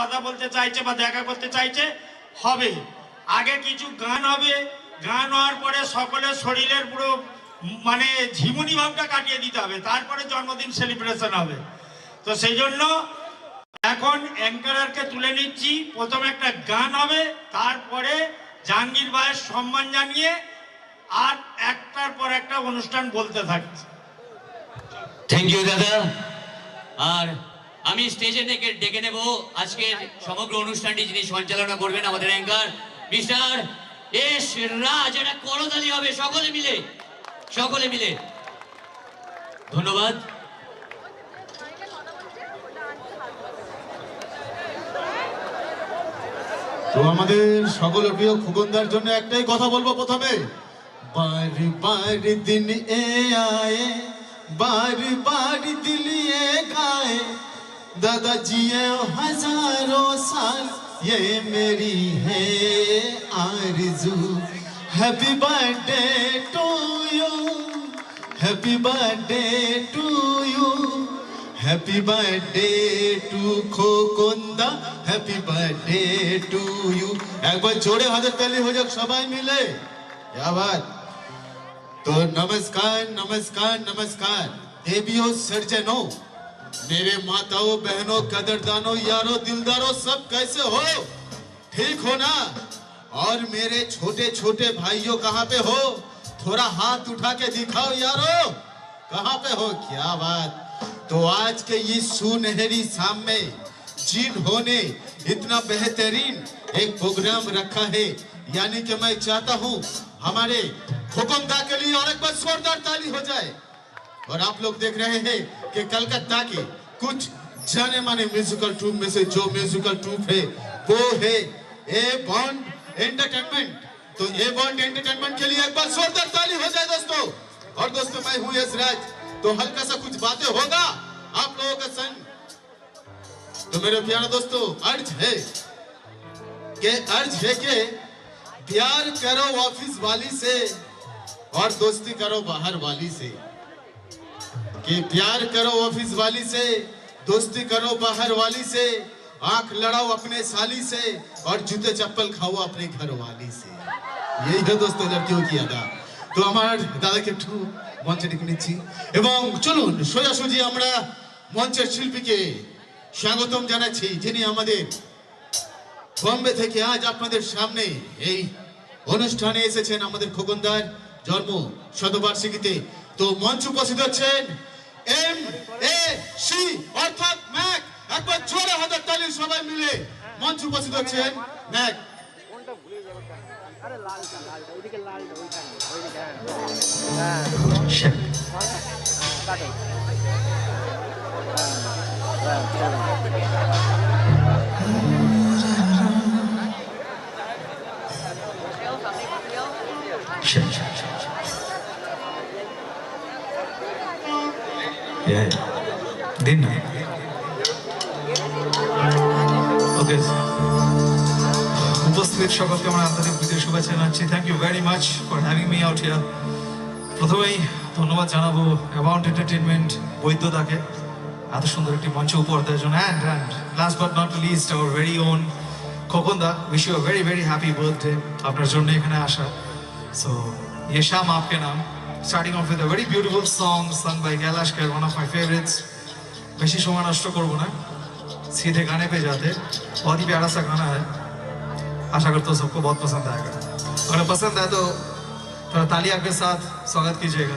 কথা বলতে চাইছে বা দেখা করতে চাইছে, হবে। আগে কিছু গান হবে। গান হওয়ার পরে সকলের শরীরের পুরো মানে ঝিমুনি ভাবটা কাটিয়ে দিতে হবে। তারপরে জন্মদিন সেলিব্রেশন হবে। তো সেই জন্য এখন অ্যাঙ্কারারকে তুলে নিচ্ছি। প্রথম একটা গান হবে, তারপরে জাহাঙ্গীর ভাইয়ের সম্মান জানিয়ে আর একটার পর একটা অনুষ্ঠান বলতে থাকছে। থ্যাংক ইউ দাদা। আর আমি স্টেজে থেকে ডেকে নেব। আজকের সমগ্র অনুষ্ঠানটি যিনি সঞ্চালনা করবেন আমাদের অ্যাঙ্কার, মিস্টার এস রাজ। এটা করতালি হবে, সকলে মিলে। সকলে মিলে। ধন্যবাদ। তো আমাদের সকলের প্রিয় খুগন্দার জন্য একটাই কথা বলব প্রথমে। বারি বারি দিন এ আয়ে বারি বারি এ গায়ে। दादा जिए हज़ारों साल ये मेरी है आरज़ू। Happy birthday to you happy birthday to you happy birthday to खोकुंदा happy birthday to you एक बार जोड़े हाथ ताली हो जाओ सबाई मिले क्या बात तो नमस्कार नमस्कार नमस्कार देवियों सर्जनों मेरे माताओं, बहनों, कदरदानों, यारों, दिलदारों, सब कैसे हो? ठीक हो ना? और मेरे छोटे छोटे भाइयों, कहाँ पे हो? थोड़ा हाथ उठा के दिखाओ यारो। कहाँ पे हो? क्या बात। तो आज के इस सुनहरी शाम में जिन्होंने इतना बेहतरीन एक प्रोग्राम रखा है, यानी कि मैं चाहता हूँ हमारे हुकुमदा के लिए और एक बार जोरदार ताली हो जाए। और आप लोग देख रहे हैं कि कलकत्ता के कुछ जाने माने म्यूजिकल ट्रूप में से जो म्यूजिकल ट्रूप है, वो है ए बॉन्ड एंटरटेनमेंट तो ए बॉन्ड एंटरटेनमेंट के लिए एक बार जोरदार ताली हो जाए दोस्तों। और दोस्तों, मैं हूँ यश राज तो हल्का सा कुछ बातें होगा आप लोगों का संग। तो मेरे प्यारे दोस्तों, अर्ज़ है के, अर्ज़ है कि प्यार करो ऑफ़िस वाली से और दोस्ती करो बाहर वाली से। कि प्यार करो ऑफिस वाली से दोस्ती करो बाहर वाली से आंख लड़ाओ अपने साली से और जूते चप्पल खाओ अपने घर वाली से यही है दोस्तों लड़कियों की अदा তো আমার দাদাকে একটু মঞ্চে ডেকে নিচ্ছি এবং চলুন সোজাসুজি আমরা মঞ্চের শিল্পীকে স্বাগতম জানাচ্ছি যিনি আমাদের বম্বে থেকে আজ আপনাদের সামনে এই অনুষ্ঠানে এসেছেন আমাদের খোকনদার জন্ম শতবার্ষিকীতে তো মঞ্চ উপস্থিত হচ্ছেন এম এ সি অর্থাৎ ম্যাক একবার জোরে হাজার তালি সবাই মিলে মঞ্চ উপস্থিত হচ্ছেন ম্যাক আরে লালটা দিন ওকে উপস্থিত সকলকে আমার আন্তরিক বিদেশ শুভেচ্ছা জানাচ্ছি। Thank you very much for having me out here প্রথমেই ধন্যবাদ জানাব অ্যাবাউন্ট এন্টারটেনমেন্ট বৈদ্যতাকে এত সুন্দর একটি মঞ্চ উপহার দেওয়ার জন্য। And and last but not least our very own Khokon da wish you very very happy birthday আপনার জন্য এখানে আসা। সো ইয়ে শাম আপকে নাম starting off with a very beautiful song sung by Kailash Kher, one of my favorites. बेशी समय नष्ट करबो ना। सीधे गाने पे जाते। बहुत ही प्यारा सा गाना है। आशा करता हूँ सबको बहुत पसंद आएगा। अगर पसंद आए तो थोड़ा तालियाँ के साथ स्वागत कीजिएगा।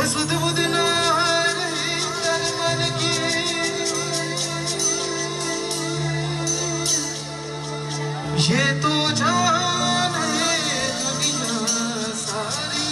सुध बुध ना रही तन मन की ये तो जान है दुनिया सारी